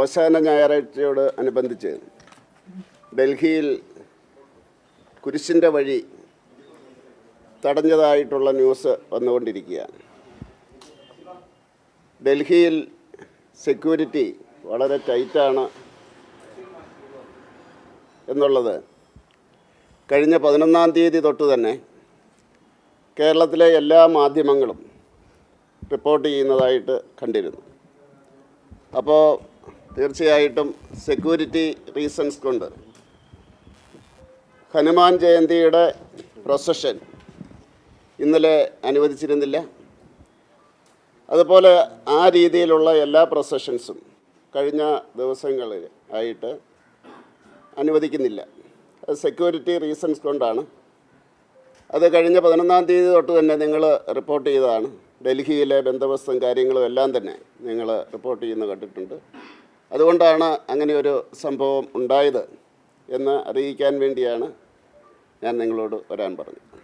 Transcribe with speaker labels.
Speaker 1: ഓശാന ഞായറാഴ്ചയോട് അനുബന്ധിച്ച് ഡൽഹിയിൽ കുരിശിന്റെ വഴി തടഞ്ഞതായിട്ടുള്ള ന്യൂസ് വന്നുകൊണ്ടിരിക്കുകയാണ് ഡൽഹിയിൽ സെക്യൂരിറ്റി വളരെ ടൈറ്റാണ് എന്നുള്ളത് കഴിഞ്ഞ പതിനൊന്നാം തീയതി തൊട്ട് തന്നെ കേരളത്തിലെ എല്ലാ മാധ്യമങ്ങളും റിപ്പോർട്ട് ചെയ്യുന്നതായിട്ട് കണ്ടിരുന്നു. അപ്പോൾ തീർച്ചയായിട്ടും സെക്യൂരിറ്റി റീസൺസ് കൊണ്ട് ഹനുമാൻ ജയന്തിയുടെ പ്രൊസഷൻ ഇന്നലെ അനുവദിച്ചിരുന്നില്ല. അതുപോലെ ആ രീതിയിലുള്ള എല്ലാ പ്രൊസഷൻസും കഴിഞ്ഞ ദിവസങ്ങളിൽ ആയിട്ട് അനുവദിക്കുന്നില്ല. അത് സെക്യൂരിറ്റി റീസൺസ് കൊണ്ടാണ്. അത് കഴിഞ്ഞ പതിനൊന്നാം തീയതി തൊട്ട് തന്നെ നിങ്ങൾ റിപ്പോർട്ട് ചെയ്തതാണ്. ഡൽഹിയിലെ ബന്ധവസ്തും കാര്യങ്ങളും എല്ലാം തന്നെ നിങ്ങൾ റിപ്പോർട്ട് ചെയ്യുന്ന കണ്ടിട്ടുണ്ട്. അതുകൊണ്ടാണ് അങ്ങനെ ഒരു സംഭവം ഉണ്ടായത് എന്ന് അറിയിക്കാൻ വേണ്ടിയാണ് ഞാൻ നിങ്ങളോട് വരാൻ പറഞ്ഞത്.